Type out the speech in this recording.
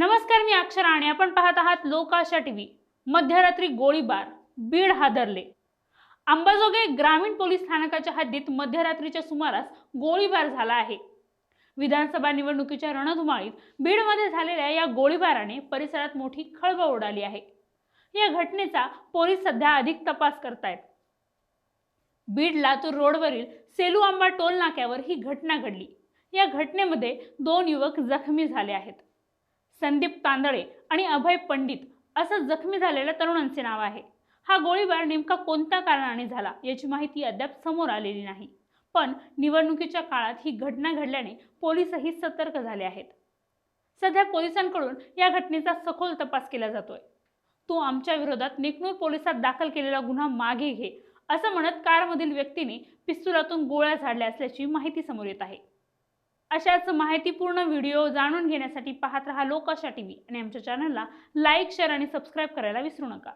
नमस्कार मी अक्षरा आणि आपण पाहत आहात लोकाशा टीव्ही मध्यरात्री गोळीबार बीड हादरले. अंबाजोगे ग्रामीण पोलीस स्थानकाच्या हद्दीत मध्यरात्रीच्या सुमारास गोळीबार झाला आहे. विधानसभा निवडणुकीच्या रणधुमाळीत बीडमध्ये झालेल्या या गोळीबाराने परिसरात मोठी खळबळ उडाली आहे. या घटनेचा पोलीस सध्या अधिक तपास करतायत. बीड लातूर रोडवरील सेलू आंबा टोल नाक्यावर ही घटना घडली. या घटनेमध्ये दोन युवक जखमी झाले आहेत. संदीप तांदळे आणि अभय पंडित असं जखमी झालेल्या तरुणांचे नाव आहे. हा गोळीबार नेमका कोणत्या कारणाने झाला याची माहिती अद्याप समोर आलेली नाही. पण निवडणुकीच्या काळात ही घटना घडल्याने पोलीसही सतर्क झाले आहेत. सध्या पोलिसांकडून या घटनेचा सखोल तपास केला जातोय. तू आमच्या विरोधात निकनूर पोलिसात दाखल केलेला गुन्हा मागे घे असं म्हणत कारमधील व्यक्तीने पिस्तुलातून गोळ्या झाडल्या असल्याची माहिती समोर येत आहे. अशाच माहितीपूर्ण व्हिडिओ जाणून घेण्यासाठी पाहत रहा लोकाशा टी व्ही आणि आमच्या चॅनलला लाईक शेअर आणि सबस्क्राईब करायला विसरू नका.